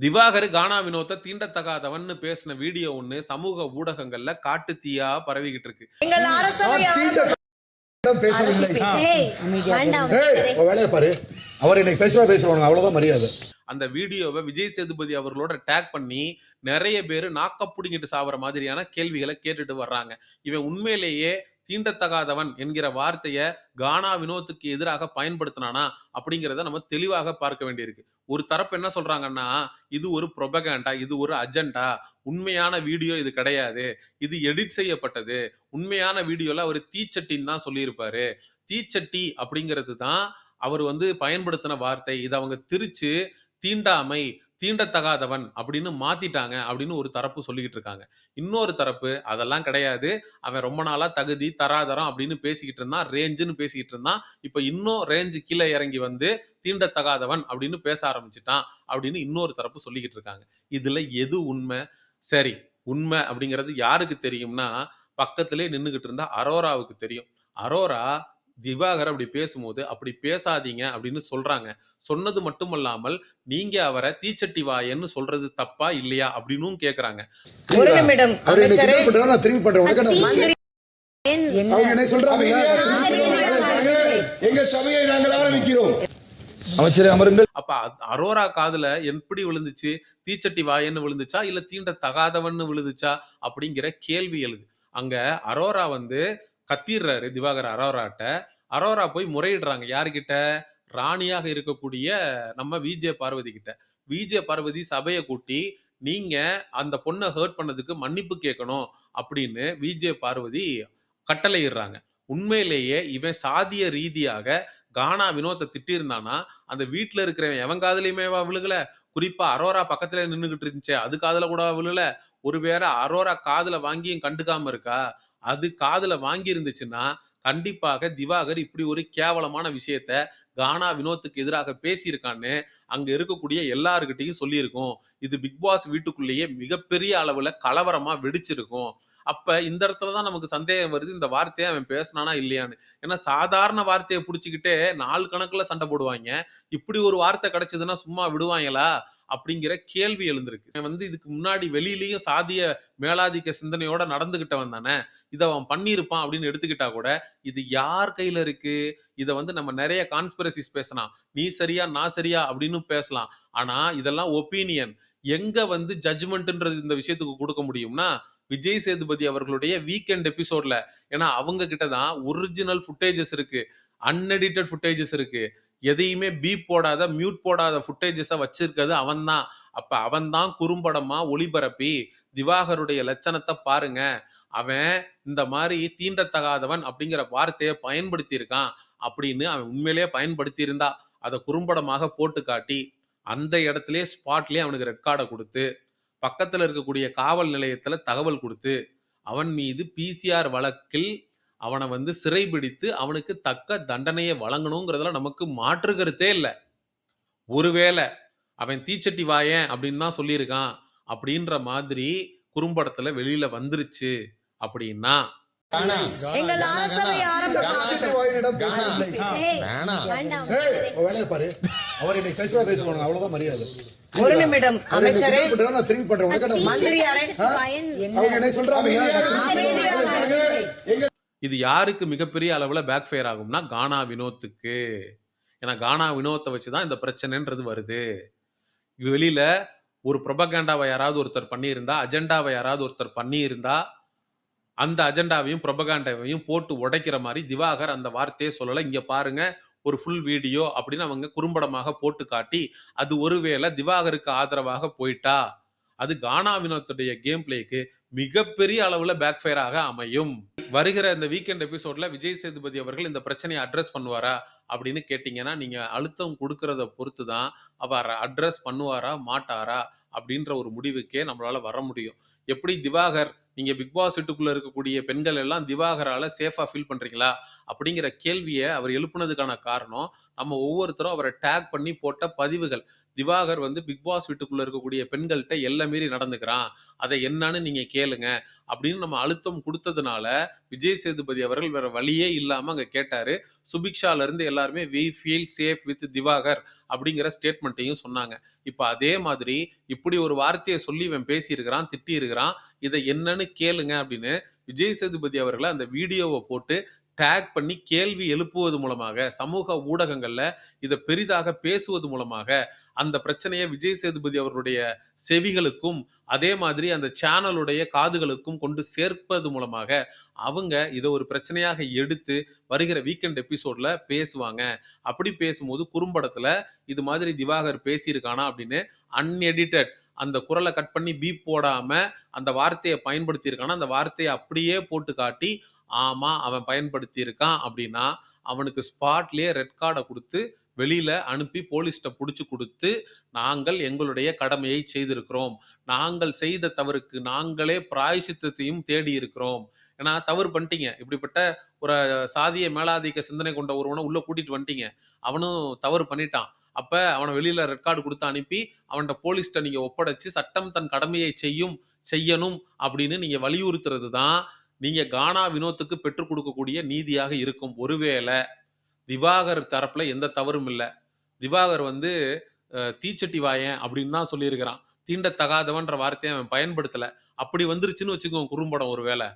திவாகர் கானா வினோத்தை தீண்டத்தகாதவன்னு பேசின வீடியோ ஒண்ணு சமூக ஊடகங்கள்ல காட்டு தீயா பரவிக்கிட்டு இருக்கு. எங்கள் அரசவை நான் தீண்ட இடம் பேசவில்லை அவர் இன்னைக்கு பேசுவா பேசுவாங்க அவ்வளவுதான் மரியாதை. அந்த வீடியோவை விஜய் சேதுபதி அவர்களோட டேக் பண்ணி நிறைய பேர் நாக்கப்புடிங்கிட்டு சாவற மாதிரியான கேள்விகளை கேட்டுட்டு வர்றாங்க. இவன் உண்மையிலேயே தீண்டத்தகாதவன் என்கிற வார்த்தையை கானா வினோத்துக்கு எதிராக பயன்படுத்தினானா அப்படிங்கிறத நம்ம தெளிவாக பார்க்க வேண்டியிருக்கு. ஒரு தரப்பு என்ன சொல்றாங்கன்னா இது ஒரு ப்ரொபகண்டா இது ஒரு அஜெண்டா உண்மையான வீடியோ இது கிடையாது இது எடிட் செய்யப்பட்டது உண்மையான வீடியோல அவர் தீச்சட்டின்னு தான் சொல்லியிருப்பாரு. தீச்சட்டி அப்படிங்கிறது தான் அவர் வந்து பயன்படுத்தின வார்த்தை. இதை அவங்க திரிச்சு தீண்டாமை தீண்டத்தகாதவன் அப்படின்னு மாத்திட்டாங்க அப்படின்னு ஒரு தரப்பு சொல்லிக்கிட்டு இருக்காங்க. இன்னொரு தரப்பு அதெல்லாம் கிடையாது. அவன் ரொம்ப நாளா தகுதி தராதரம் அப்படின்னு பேசிக்கிட்டு இருந்தான். ரேஞ்சுன்னு பேசிக்கிட்டு இருந்தான். இப்ப இன்னும் ரேஞ்சு கீழே இறங்கி வந்து தீண்டத்தகாதவன் அப்படின்னு பேச ஆரம்பிச்சிட்டான் அப்படின்னு இன்னொரு தரப்பு சொல்லிக்கிட்டு இருக்காங்க. இதுல எது உண்மை? சரி உண்மை அப்படிங்கிறது யாருக்கு தெரியும்னா பக்கத்திலே நின்றுகிட்டு இருந்தா அரோராவுக்கு தெரியும். அரோரா திவாகர் அப்படி பேசும்போது அப்படி பேசாதீங்க அப்படின்னு சொல்றாங்க. சொன்னது மட்டுமல்லாமல் நீங்க அவரை தீச்சட்டி வாயன்னு சொல்றது தப்பா இல்லையா? அப்படின்னும் கேக்குறாங்க. திரும்பி பண்றேன் உனக்கு என்ன மந்திரி அவங்க என்ன சொல்றாங்க. எங்க சபையை நாங்கள் ஆரம்பிக்கிறோம் அமைச்சரே அமருங்கள். அப்ப அரோரா காதுல எப்படி விழுந்துச்சு? தீச்சட்டி வாயன்னு விழுந்துச்சா? இல்ல தீண்ட தகாதவன்னு விழுந்துச்சா? அப்படிங்கிற கேள்வி எழுது. அங்க அரோரா வந்து கத்திடுறாரு திவாகர் அரோராட்ட. அரோரா போய் முறையிடுறாங்க. யாருக்கிட்ட ராணியாக இருக்கக்கூடிய நம்ம விஜே பார்வதி கிட்ட விஜே பார்வதி சபையை கூட்டி நீங்க அந்த பொண்ணை ஹர்ட் பண்ணதுக்கு மன்னிப்பு கேட்கணும் அப்படின்னு விஜே பார்வதி கட்டளையிடுறாங்க. உண்மையிலேயே இவன் சாதிய ரீதியாக கானா வினோத்தை திட்டிருந்தானா? அந்த வீட்டில் இருக்கிறவன் எவன் காதுலயுமேவா விழுகல. குறிப்பா அரோரா பக்கத்துல நின்றுகிட்டு இருந்துச்சே. அது காதல கூட விழுல ஒருவேளை அரோரா காதல வாங்கியும் கண்டுக்காம இருக்கா? அது காதுல வாங்கி இருந்துச்சுன்னா கண்டிப்பாக திவாகர் இப்படி ஒரு கேவலமான விஷயத்த கானா வினோத்துக்கு எதிராக பேசியிருக்கான்னு அங்க இருக்கக்கூடிய எல்லாருக்கிட்டையும் சொல்லியிருக்கோம். இது பிக் பாஸ் வீட்டுக்குள்ளேயே மிகப்பெரிய அளவுல கலவரமா வெடிச்சிருக்கும். அப்ப இந்த இடத்துல தான் நமக்கு சந்தேகம் வருது இந்த வார்த்தையை அவன் பேசினானா இல்லையான்னு. ஏன்னா சாதாரண வார்த்தையை பிடிச்சிக்கிட்டே நாலு கணக்குல சண்டை போடுவாங்க. இப்படி ஒரு வார்த்தை கிடைச்சதுன்னா சும்மா விடுவாங்களா? அப்படிங்கிற கேள்வி எழுந்திருக்கு. வந்து இதுக்கு முன்னாடி வெளியிலயும் சாதிய மேலாதிக்க சிந்தனையோட நடந்துகிட்டவன் தானே. இதை அவன் பண்ணியிருப்பான் அப்படின்னு எடுத்துக்கிட்டா கூட இது யார் கையில இருக்கு? இதை வந்து நம்ம நிறைய கான்ஸ்பிரசிஸ் பேசலாம். நீ சரியா நான் சரியா அப்படின்னு பேசலாம். ஆனா இதெல்லாம் ஒப்பீனியன் எங்க வந்து ஜட்ஜ்மெண்ட்ன்றது இந்த விஷயத்துக்கு கொடுக்க முடியும்னா விஜய் சேதுபதி அவர்களுடைய வீக்கெண்ட் எபிசோட்ல ஏன்னா அவங்க கிட்ட தான் ஒரிஜினல் ஃபுட்டேஜஸ் இருக்கு. அன்எடிட்டட் ஃபுட்டேஜஸ் இருக்கு. எதையுமே பீப் போடாத மியூட் போடாத ஃபுட்டேஜஸை வச்சிருக்கிறது அவன்தான். அப்ப அவன்தான் குறும்படமா ஒளிபரப்பி திவாகருடைய லட்சணத்தை பாருங்க. அவன் இந்த மாதிரி தீண்டத்தகாதவன் அப்படிங்கிற வார்த்தையை பயன்படுத்தியிருக்கான் அப்படின்னு அவன் உண்மையிலேயே பயன்படுத்தியிருந்தா. அதை குறும்படமாக போட்டு காட்டி அந்த இடத்துலயே ஸ்பாட்லயே அவனுக்கு ரெட் கார்டை கொடுத்து பக்கத்துல இருக்கக்கூடிய காவல் நிலையத்துல தகவல் கொடுத்து அவன் மீது பிசிஆர் வழக்கில் அவனை வந்து சிறைபிடித்து அவனுக்கு தக்க தண்டனையை வழங்கணுங்கிறதுல நமக்கு மாற்று கருத்தே இல்லை. ஒருவேளை அவன் தீச்சட்டி வாயேன் அப்படின்னு தான் சொல்லியிருக்கான் அப்படின்ற மாதிரி குறும்படத்துல வெளியில வந்துருச்சு அப்படின்னா. எங்கள் அவர் பேசுவா பேசுவாங்க அவ்வளவுதான் மரியாதை. ஒரு நிமிடம் அமைச்சரே. நான் திரும்பி பண்றேன் உனக்கு சொல்றாங்க? இது யாருக்கு மிகப்பெரிய அளவுல பேக் ஃபயர் ஆகும்னா கானா வினோத்துக்கு. ஏன்னா கானா வினோத்தை வச்சு தான் இந்த பிரச்சனைன்றது வருது. வெளியில ஒரு ப்ரொபகேண்டாவை யாராவது ஒருத்தர் பண்ணியிருந்தா அஜெண்டாவை யாராவது ஒருத்தர் பண்ணியிருந்தா அந்த அஜெண்டாவையும் ப்ரொபகாண்டாவையும் போட்டு உடைக்கிற மாதிரி திவாகர் அந்த வார்த்தையை சொல்லலை. இங்க பாருங்க ஒரு ஃபுல் வீடியோ அப்படின்னு அவங்க குறும்படமாக போட்டு காட்டி அது ஒருவேளை திவாகருக்கு ஆதரவாக போயிட்டா? அது கானா வினோத்துடைய கேம் பிளேக்கு மிகப்பெரிய அளவுல பேக் ஃபயராக அமையும். வருகிற இந்த வீக்கெண்ட் எபிசோட்ல விஜய் சேதுபதி அவர்கள் இந்த பிரச்சனையை அட்ரஸ் பண்ணுவாரா அப்படின்னு கேட்டிங்கன்னா நீங்க அழுத்தம் கொடுக்கறத பொறுத்து தான் அவர் அட்ரஸ் பண்ணுவாரா மாட்டாரா அப்படின்ற ஒரு முடிவுக்கே நம்மளால வர முடியும். எப்படி திவாகர் நீங்க பிக் பாஸ் வீட்டுக்குள்ள இருக்கக்கூடிய பெண்கள் எல்லாம் திவாகரால சேஃபா ஃபீல் பண்றீங்களா? அப்படிங்கிற கேள்வியை அவர் எழுப்புனதுக்கான காரணம் நம்ம ஒவ்வொருத்தரும் அவரை டேக் பண்ணி போட்ட பதிவுகள். திவாகர் வந்து பிக் பாஸ் வீட்டுக்குள்ள இருக்கக்கூடிய பெண்கள்கிட்ட எல்லாம் மீறி நடந்துக்கிறான். அதை என்னன்னு நீங்க கேளுங்க. அப்படின்னு நம்ம அழுத்தம் கொடுத்ததுனால விஜய் சேதுபதி அவர்கள் வேற வழியே இல்லாம அங்க கேட்டாரு. சுபிக்ஷால இருந்து எல்லாருமே we feel safe with Divakar அப்படிங்கிற ஸ்டேட்மெண்ட்டையும் சொன்னாங்க. இப்போ அதே மாதிரி இப்படி ஒரு வார்த்தையை சொல்லி இவன் பேசியிருக்கிறான் திட்டியிருக்கிறான். இதை என்னன்னு கேளுங்க அப்படின்னு விஜய் சேதுபதி அவர்களை அந்த வீடியோவை போட்டு டேக் பண்ணி கேள்வி எழுப்புவது மூலமாக சமூக ஊடகங்களில் இதை பெரிதாக பேசுவது மூலமாக அந்த பிரச்சனையை விஜய் சேதுபதி அவருடைய செவிகளுக்கும் அதே மாதிரி அந்த சேனலுடைய காதுகளுக்கும் கொண்டு சேர்ப்பது மூலமாக அவங்க இதை ஒரு பிரச்சனையாக எடுத்து வருகிற வீக்கெண்ட் எபிசோடில் பேசுவாங்க. அப்படி பேசும்போது குறும்படத்தில் இது மாதிரி திவாகர் பேசியிருக்கானா அப்படின்னு அன்எடிட்டட் அந்த குரலை கட் பண்ணி பீப் போடாமல் அந்த வார்த்தையை பயன்படுத்தியிருக்கானா அந்த வார்த்தையை அப்படியே போட்டு காட்டி ஆமாம் அவன் பயன்படுத்தியிருக்கான் அப்படின்னா அவனுக்கு ஸ்பாட்லேயே ரெட் கார்டை கொடுத்து வெளியில் அனுப்பி போலீஸ்கிட்ட பிடிச்சி கொடுத்து நாங்கள் எங்களுடைய கடமையை செய்திருக்கிறோம். நாங்கள் செய்த தவறுக்கு நாங்களே பிராயசித்தத்தையும் தேடி இருக்கிறோம் ஏன்னா தவறு பண்ணிட்டீங்க. இப்படிப்பட்ட ஒரு சாதிய மேலாதிக்க சிந்தனை கொண்ட ஒருவனை உள்ளே கூட்டிட்டு வந்துட்டீங்க. அவனும் தவறு பண்ணிட்டான். அப்ப அவனை வெளியில ரெட் கார்டு கொடுத்து அனுப்பி அவன்கிட்ட போலீஸ்ட்ட நீங்க ஒப்படைச்சு சட்டம் தன் கடமையை செய்யும் செய்யணும் அப்படின்னு நீங்க வலியுறுத்துறது தான் நீங்க கானா வினோத்துக்கு பெற்றுக் கொடுக்கக்கூடிய நீதியாக இருக்கும். ஒருவேளை திவாகர் தரப்புல எந்த தவறும் இல்லை. திவாகர் வந்து தீச்சட்டி வாயன் அப்படின்னு தான் சொல்லியிருக்கிறான். தீண்டத்தகாதவன்ற வார்த்தையை அவன் பயன்படுத்தல. அப்படி வந்துருச்சுன்னு வச்சுக்கோங்க குறும்படம் ஒருவேளை.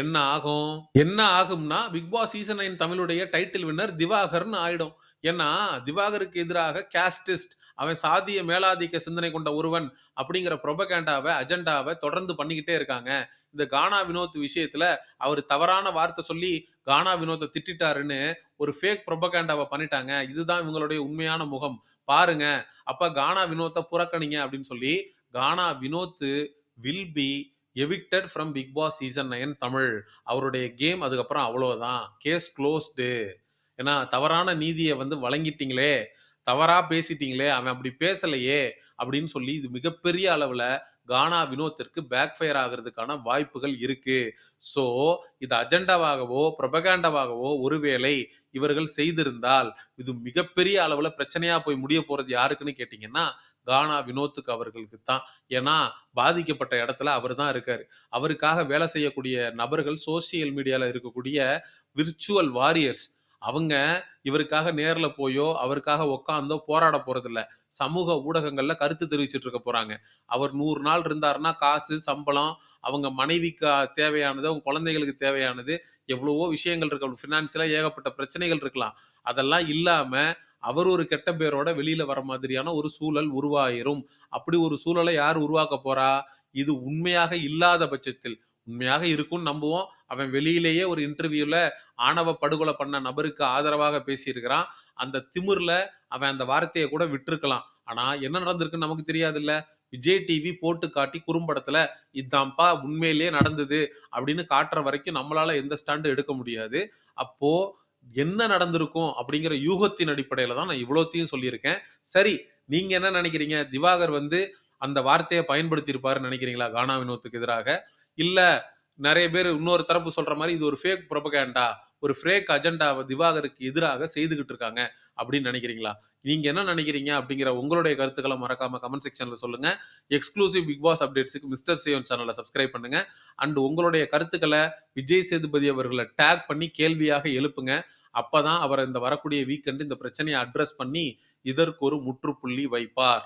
என்ன ஆகும்? என்ன ஆகும்னா பிக் பாஸ் சீசன் நைன் தமிழுடைய டைட்டில் வின்னர் திவாகர்னு ஆயிடும். ஏன்னா திவாகருக்கு எதிராக கேஸ்டிஸ்ட் அவன் சாதிய மேலாதிக்க சிந்தனை கொண்ட ஒருவன் அப்படிங்கிற ப்ரொபகேண்டாவை அஜெண்டாவை தொடர்ந்து பண்ணிக்கிட்டே இருக்காங்க. இந்த கானா வினோத் விஷயத்துல அவர் தவறான வார்த்தை சொல்லி கானா வினோத்தை திட்டிட்டாருன்னு ஒரு ஃபேக் ப்ரொபகேண்டாவை பண்ணிட்டாங்க. இதுதான் இவங்களுடைய உண்மையான முகம். பாருங்க அப்ப கானா வினோத்தை புறக்கணிங்க அப்படின்னு சொல்லி Gana Vinoth will be evicted from Bigg Boss season nine Tamil. அவருடைய கேம் அதுக்கப்புறம் அவ்வளோதான் கேஸ் க்ளோஸ்டு ஏன்னா தவறான நீதியை வந்து வழங்கிட்டீங்களே தவறா பேசிட்டீங்களே அவன் அப்படி பேசலையே அப்படின்னு சொல்லி இது மிகப்பெரிய அளவுல கானா வினோத்திற்கு பேக் ஃபயர் ஆகிறதுக்கான வாய்ப்புகள் இருக்கு. ஸோ இது அஜெண்டாவாகவோ ப்ரொபகேண்டாவாகவோ ஒருவேளை இவர்கள் செய்திருந்தால் இது மிகப்பெரிய அளவில் பிரச்சனையாக போய் முடிய போகிறது யாருக்குன்னு கேட்டிங்கன்னா கானா வினோத்துக்கு அவர்களுக்கு தான். ஏன்னா பாதிக்கப்பட்ட இடத்துல அவர் தான் இருக்கார். அவருக்காக வேலை செய்யக்கூடிய நபர்கள் சோசியல் மீடியாவில் இருக்கக்கூடிய விர்ச்சுவல் வாரியர்ஸ் அவங்க இவருக்காக நேரில் போயோ அவருக்காக உட்காந்தோ போராட போகிறதில்ல சமூக ஊடகங்களில் கருத்து தெரிவிச்சுட்டு இருக்க போகிறாங்க அவர் நூறு நாள் இருந்தாருன்னா காசு சம்பளம் அவங்க மனைவிக்கு தேவையானது அவங்க குழந்தைகளுக்கு தேவையானது எவ்வளவோ விஷயங்கள் இருக்கு. ஃபினான்சியலாக ஏகப்பட்ட பிரச்சனைகள் இருக்கலாம். அதெல்லாம் இல்லாமல் அவர் ஒரு கெட்ட பேரோட வெளியில வர மாதிரியான ஒரு சூழல் உருவாயிரும். அப்படி ஒரு சூழலை யார் உருவாக்க போறா? இது உண்மையாக இல்லாத பட்சத்தில் உண்மையாக இருக்கும்னு நம்புவோம். அவன் வெளியிலேயே ஒரு இன்டர்வியூல ஆணவ படுகொலை பண்ண நபருக்கு ஆதரவாக பேசியிருக்கிறான். அந்த திமிர்ல அவன் அந்த வார்த்தையை கூட விட்டுருக்கலாம். ஆனா என்ன நடந்திருக்குன்னு நமக்கு தெரியாதுல்ல. விஜய் டிவி போட்டு காட்டி குறும்படத்துல இதான்ப்பா உண்மையிலேயே நடந்தது அப்படின்னு காட்டுற வரைக்கும் நம்மளால எந்த ஸ்டாண்டும் எடுக்க முடியாது. அப்போ என்ன நடந்திருக்கும் அப்படிங்கிற யூகத்தின் அடிப்படையில தான் நான் இவ்வளோத்தையும் சொல்லியிருக்கேன். சரி நீங்க என்ன நினைக்கிறீங்க? திவாகர் வந்து அந்த வார்த்தையை பயன்படுத்தி இருப்பாருன்னு நினைக்கிறீங்களா? கானா வினோத்துக்கு எதிராக. இல்லை நிறைய பேர் இன்னொரு தரப்பு சொல்ற மாதிரி இது ஒரு ஃபேக் ப்ரொபகேண்டா ஒரு ஃபேக் அஜெண்டாவை திவாகருக்கு எதிராக செய்துகிட்டு இருக்காங்க அப்படின்னு நினைக்கிறீங்களா? நீங்க என்ன நினைக்கிறீங்க அப்படிங்கிற உங்களுடைய கருத்துக்களை மறக்காம கமெண்ட் செக்ஷன்ல சொல்லுங்க. எக்ஸ்க்ளூசிவ் பிக் பாஸ் அப்டேட்ஸுக்கு மிஸ்டர் சேவன் சேனலை சப்ஸ்கிரைப் பண்ணுங்க. அண்ட் உங்களுடைய கருத்துக்களை விஜய் சேதுபதி அவர்களை டேக் பண்ணி கேள்வியாக எழுப்புங்க. அப்பதான் அவர் இந்த வரக்கூடிய வீக்கெண்டு இந்த பிரச்சனையை அட்ரஸ் பண்ணி இதற்கு ஒரு முற்றுப்புள்ளி வைப்பார்.